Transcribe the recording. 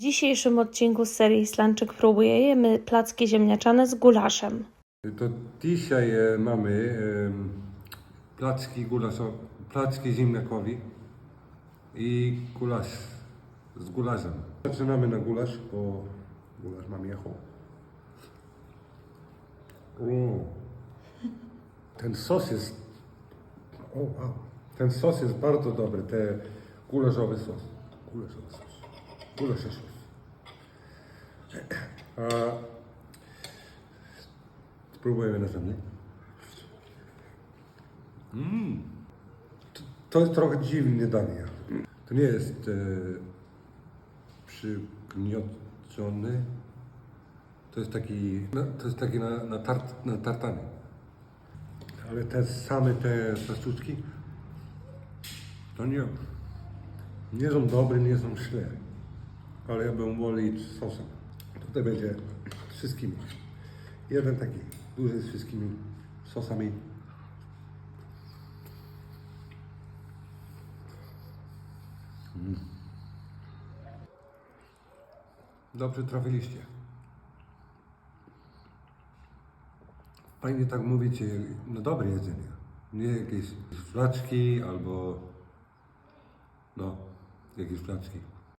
W dzisiejszym odcinku z serii Slanczyk próbuje jemy placki ziemniaczane z gulaszem. To dzisiaj e, mamy e, placki gulaszo, placki ziemniakowi i gulasz z gulaszem. Zaczynamy na gulasz, bo gulasz ma miecho. O, ten sos jest, o wow, ten sos jest bardzo dobry, ten. Gulaszowy sos. Gulaszowy sos. Spróbujemy następnie. Mm. To, to jest trochę dziwne danie. To nie jest e. To jest taki, no, to jest taki na, na, tart, na tartanie. Ale te same te paszczuczki to nie, nie są dobre, nie są źle. Ale ja bym wolał z sosem. Tutaj będzie z wszystkimi. Jeden taki duży z wszystkimi sosami. Mm. Dobrze trafiliście. Fajnie tak mówicie, no dobre jedzenie. Nie jakieś flaczki albo no, jakieś flaczki.